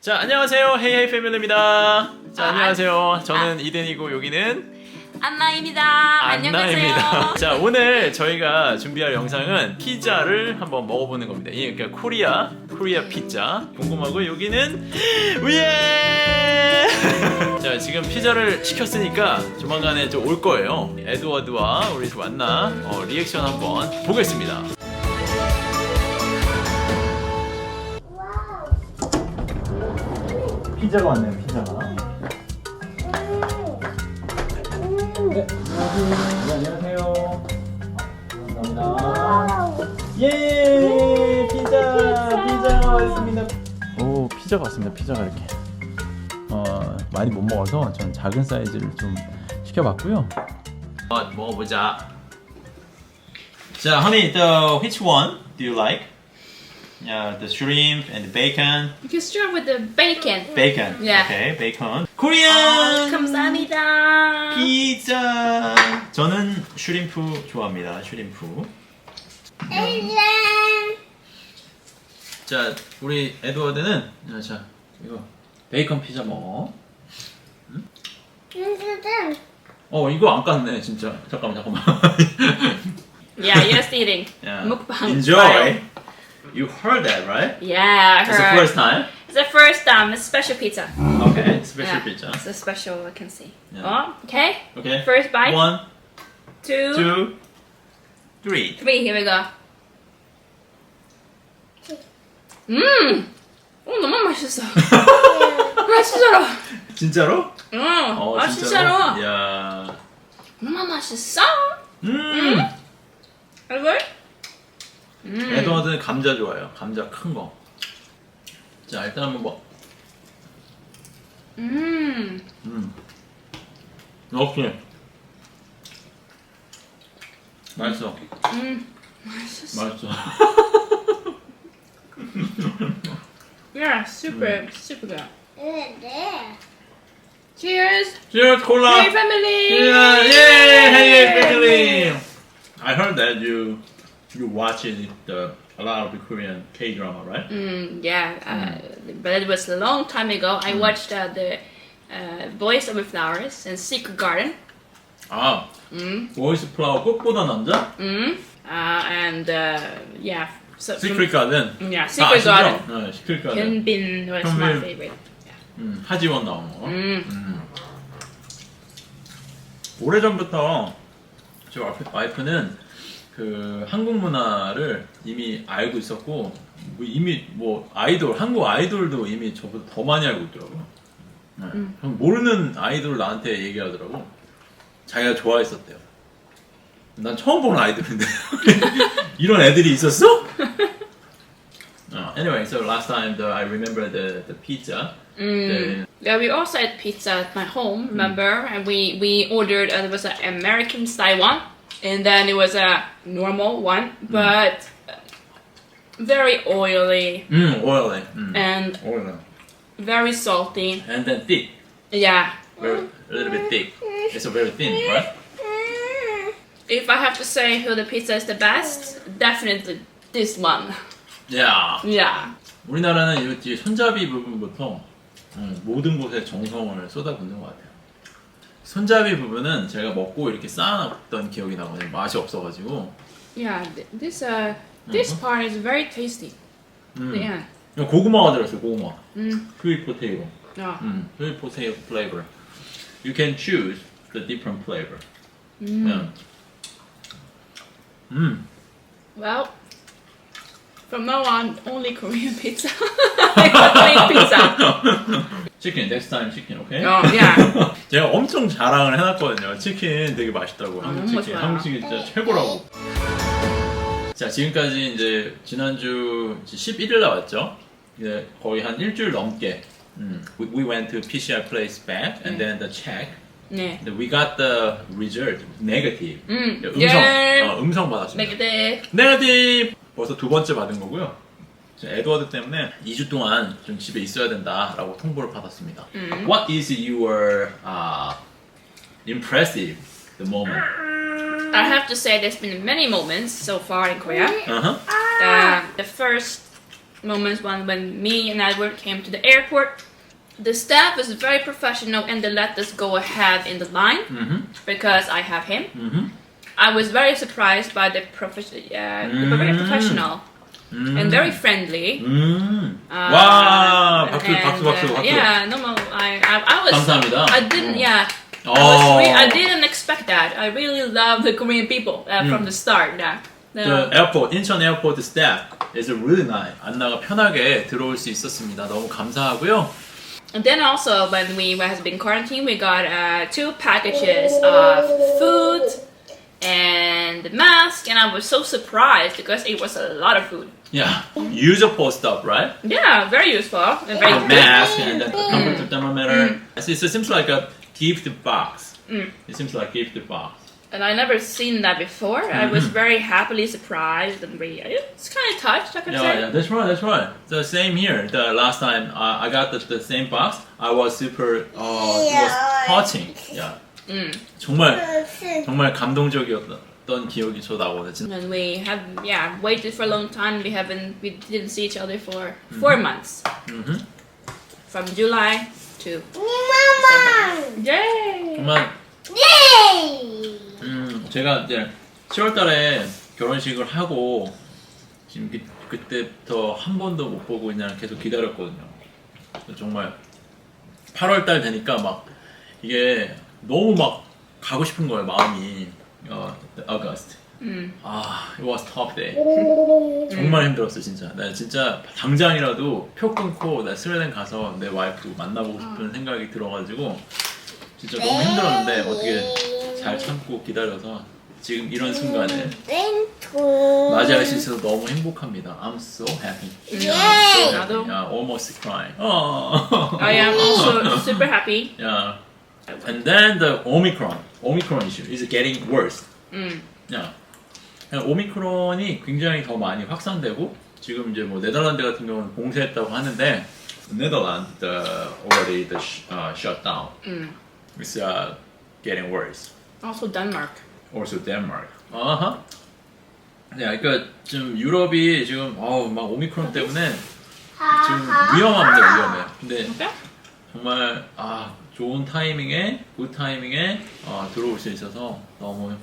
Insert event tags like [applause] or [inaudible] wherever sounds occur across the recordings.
자 안녕하세요. 헤이헤이 패밀리입니다. 자 안녕하세요. 저는 이든이고 여기는 안나입니다. 안나입니다 안녕하세요. [laughs] 자 오늘 저희가 준비할 영상은 피자를 한번 먹어보는 겁니다. 이 그러니까 코리아 코리아 피자. 궁금하고 여기는 [gasps] 우예! [laughs] 자 지금 피자를 시켰으니까 조만간에 좀 올 거예요. 에드워드와 우리 만나 어, 리액션 한번 보겠습니다 피자가 왔네요 피자가 네, 안녕하세요. 감사합니다. 예, 피자, 피자가 왔습니다. 오, 피자가 왔습니다. 피자가 이렇게. 어, 많이 못 먹어서 전 작은 사이즈를 좀 시켜봤고요. 어, 먹어보자. 자, honey, the which one do you like? Yeah, the shrimp and the bacon. You can start with the bacon. Bacon. Yeah. Okay, bacon. Korean. 감사합니다. 피자. 저는 슈림프 좋아합니다. 슈림프. 자, 우리 에드워드는 자, 자 이거 베이컨 피자 먹어. 어, 이거 안 깠네, 진짜. 잠깐만, 잠깐만. Yeah, just eating. yeah. Mukbang Enjoy. style. You heard that, right? Yeah, I It's the heard. first time. It's the first time. It's special pizza. Okay, special yeah, pizza. It's a special. I can see. Yeah. Oh, okay. Okay. First bite. One, two, two, three. three. Here we go. Mmm. 오 너무 맛있어. 맛있어요. 진짜로? 응. 어, 맛있어요. 야. 너무 맛있어. 음. 얼굴? 음. 에드워드는 감자 좋아해요. 감자 큰 거. 자, 일단 한번 먹. 음. 음. 오케이. 맛있어. 음. 맛있어. 맛있어. Yeah, super, super good. Cheers! Cheers, cola. Hey family! Yeah, yeah, hey, family. I heard that you you watching the a lot of the Korean K drama, right? Mm, yeah, uh, but it was a long time ago. I watched uh, the uh, Boys Over Flowers and Secret Garden. 아, Mm, 보이스 플라워 꽃보다 남자? mm, uh, and uh, yeah, so, 시크릿 가든. yeah, 아, Secret Garden. 아시죠? 네, 시크릿 가든. Hyunbin was my Hyunbin. favorite. 음, 하지원 나온 거. 음. 음. 오래전부터 저 와이프- 와이프는 그 한국 문화를 이미 알고 있었고 뭐 이미 뭐 아이돌 한국 아이돌도 이미 저보다 더 많이 알고 있더라고요. 네. 음. 그럼 모르는 아이돌 나한테 얘기하더라고. 자기가 좋아했었대요. 난 처음 보는 아이돌인데 이런 애들이 있었어? 어, anyway, so last time the, I remember the the pizza. Mm. The, Yeah, we also had pizza at my home, remember? And we, we ordered, uh, there was an American style one, and then it was a normal one, but uh, very oily 음, oily. 음, and oily. very salty. And then thick. Yeah. Very, a little bit thick. It's a very thin, right? If I have to say who the pizza is the best, definitely this one. Yeah. Yeah. 우리나라는 이 뒤에 손잡이 부분부터 음, 모든 곳에 정성을 쏟아붓는 것 같아요. 손잡이 부분은 제가 먹고 이렇게 쌓아놨던 기억이 나거든요. 맛이 없어가지고. Yeah, th- this uh this Mhm. part is very tasty. 음. Yeah. 고구마가 들었어요. 고구마. Mm. 스윗 포테이토. Yeah. 음, 스윗 포테이토 flavor. You can choose the different flavor. Mm. Yeah. 음. Well, from now on, only Korean pizza. Korean pizza. 치킨, next time 치킨, 오케이? Oh, yeah. 제가 엄청 자랑을 해놨거든요. 치킨 되게 맛있다고. 한국 너무 치킨. 좋아요. 한국 치킨 진짜 최고라고. 자, 지금까지 이제 지난주 11일 나왔죠? 이제 거의 한 일주일 넘게. 음, we, we went to PCR place back and then the check. 네. We got the result negative. 음. 음성, 예. 어, 음성 받았습니다. 네게데. 네거티브! 벌써 두 번째 받은 거고요. 지금 에드워드 때문에 2주 동안 좀 집에 있어야 된다라고 통보를 받았습니다. 음. What is your uh, impressive the moment? I have to say, there's been many moments so far in Korea. Uh-huh. Uh, the first moments when, when me and Edward came to the airport. The staff was very professional and they let us go ahead in the line 음. because I have him. 음. I was very surprised by the profession. Uh, they were very Mm. professional 음. and very friendly. 음. Uh, 와, 박수, and, 박수, 박수, uh, 박수. Yeah, no, no, I, I, I was. 감사합니다. I didn't. 어. Yeah. 어. I, was re- I didn't expect that. I really love the Korean people uh, Mm. from the start. Yeah. The airport, 인천 에어포트 staff is really nice. 안나가 편하게 들어올 수 있었습니다. 너무 감사하고요. And then also when we has been quarantined, we got uh, two packages of food and mask, and I was so surprised because it was a lot of food. Yeah, usable stuff, right? Yeah, very useful and very The good. mask and the temperature thermometer. It seems like a gift box. Mm. It seems like gift box. And I never seen that before. I was Mm-hmm. very happily surprised and very, it's kind of touched, I can Yeah, say. yeah, that's right, that's right. The same here. The last time uh, I got the, the same box, I was super. Uh, it was touching. Yeah, Mm. 정말 정말 감동적이었 던 기억이 저. 진짜. And we have, yeah, waited for a long time. We haven't, we didn't see each other for four months. From July to Mama! Yay! 정말 Yay! 음, 제가 이제 10월달에 결혼식을 하고 지금 그, 그때부터 한 번도 못 보고 그냥 계속 기다렸거든요. 그래서 정말 8월달 되니까 막 이게 너무 막 가고 싶은 거예요 마음이. 어, August. Mm. 아, it was tough day. 정말 힘들었어 진짜. 나 진짜 당장이라도 표 끊고 나 스웨덴 가서 내 와이프 만나보고 싶은 생각이 들어가지고 진짜 너무 힘들었는데 어떻게 잘 참고 기다려서 지금 이런 순간을 맞이할 수 있어서 너무 행복합니다. I'm so happy. Yeah. I'm so 나도. happy. Yeah, almost crying. Oh. I am also [laughs] super happy. Yeah. And then the Omicron, Omicron issue is getting worse. Mm. 야, 오미크론이 굉장히 더 많이 확산되고 지금 이제 뭐 네덜란드 같은 경우는 봉쇄했다고 하는데 네덜란드 already the sh, uh, shut down. Mm. It's uh, getting worse. Also Denmark. Also Denmark. 아하. 야, 그러니까 지금 유럽이 지금 어우 막 오미크론 때문에 지금 위험합니다 위험해. 근데? 정말 아 좋은 타이밍에 굿 타이밍에 어, 들어올 수 있어서 너무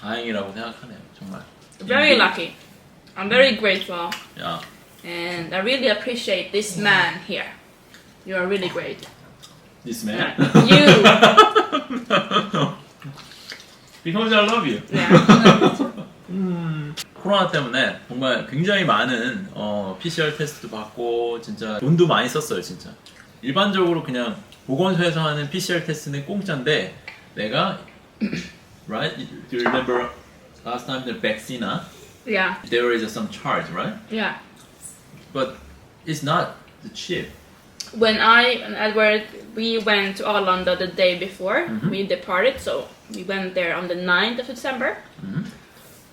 다행이라고 생각하네요 정말. Very lucky. I'm very grateful. 야. And I really appreciate this man here. You are really great. This man. You. Because I love you. Yeah. 코로나 때문에 정말 굉장히 많은 어, PCR 테스트 받고 진짜 돈도 많이 썼어요 진짜. 일반적으로 그냥 보건소에서 하는 PCR 테스트는 공짜인데 내가 right? Do you remember last time the vaccine? Yeah. There is some charge, right? Yeah. But it's not cheap. When I and Edward we went to Arlanda the day before Mhm. we departed, so we went there on the 9th of December. Mhm.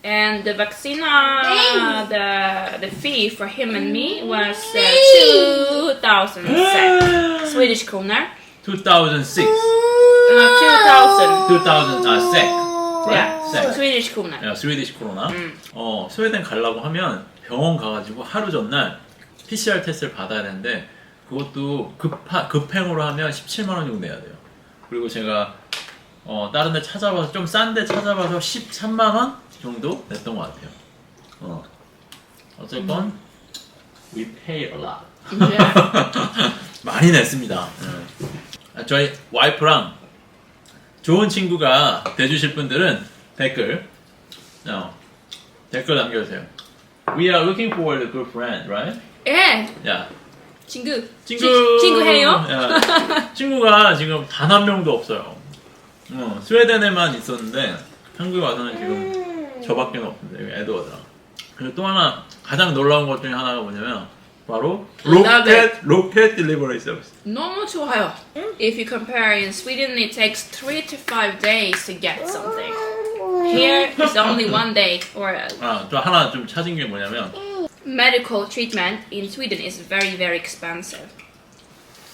And the vaccine, the the fee for him and me was uh, two thousand SEK, Swedish kroner. 2006, Uh, two thousand. 2000 uh, SEK, right? Yeah, SEK. Swedish kroner. 야, 스웨디시 코로나. 음. 어, 스웨덴 가려고 하면 병원 가가지고 하루 전날 PCR 테스트를 받아야 되는데 그것도 급하, 급행으로 하면 17만 원 정도 내야 돼요. 그리고 제가 어, 다른 데 찾아봐서 좀 싼 데 찾아봐서 13만 원 정도 냈던 것 같아요. 어. 어쨌건 we pay a lot. [laughs] 많이 냈습니다. 네. 아, 저희 와이프랑 좋은 친구가 돼주실 분들은 댓글 어, 댓글 남겨주세요. We are looking for a good friend, right? 예, 야, 친구. 친구. 치- 친구해요? 야, 친구가 지금 단 한 명도 없어요. 어, 스웨덴에만 있었는데 한국에 와서는 지금 저밖에 없는데 여기 에드워드랑. 그리고 또 하나 가장 놀라운 것 중에 하나가 뭐냐면 바로 로켓 로켓 딜리버리 서비스. 너무 좋아요. If you compare in Sweden, it takes three to five days to get something. Here, it's only one day. Or uh, 아, 또 하나 좀 찾은 게 뭐냐면 medical treatment in Sweden is very, very expensive.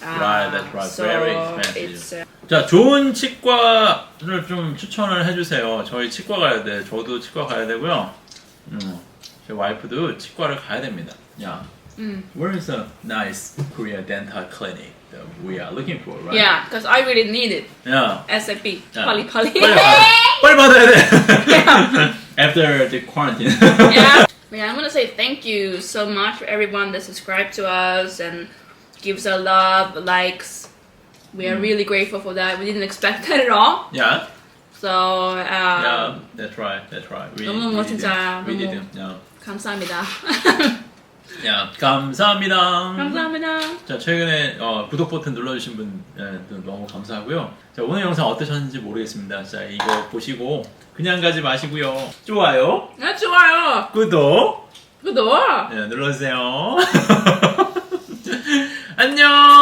Uh, Right, that's right. So Very expensive. It's, uh, 자 좋은 치과를 좀 추천을 해주세요. 저희 치과 가야 돼. 저도 치과 가야 되고요. 음, 제 와이프도 치과를 가야 됩니다. 야, Mm. Where is a nice Korea dental clinic that we are looking for, right? Yeah, because I really need it. Yeah. SAP. Yeah. Pali pali. 빨리 받아. 빨리 받아야 [laughs] 돼. After the quarantine. yeah. [laughs] Yeah, I'm gonna say thank you so much for everyone that subscribed to us and gives us love, likes. We are Mm. really grateful for that. We didn't expect that at all. yeah. So um, Yeah. That's right. That's right. We, 너무 we 진짜. We 너무- did. Yeah. 감사합니다. 야, 감사합니다. 감사합니다. 자, 최근에 어, 구독 버튼 눌러주신 분 예, 또 너무 감사하고요. 자, 오늘 영상 어떠셨는지 모르겠습니다. 자, 이거 보시고 그냥 가지 마시고요. 좋아요, 네, 좋아요. 구독 구독. 예, 눌러주세요. 안녕.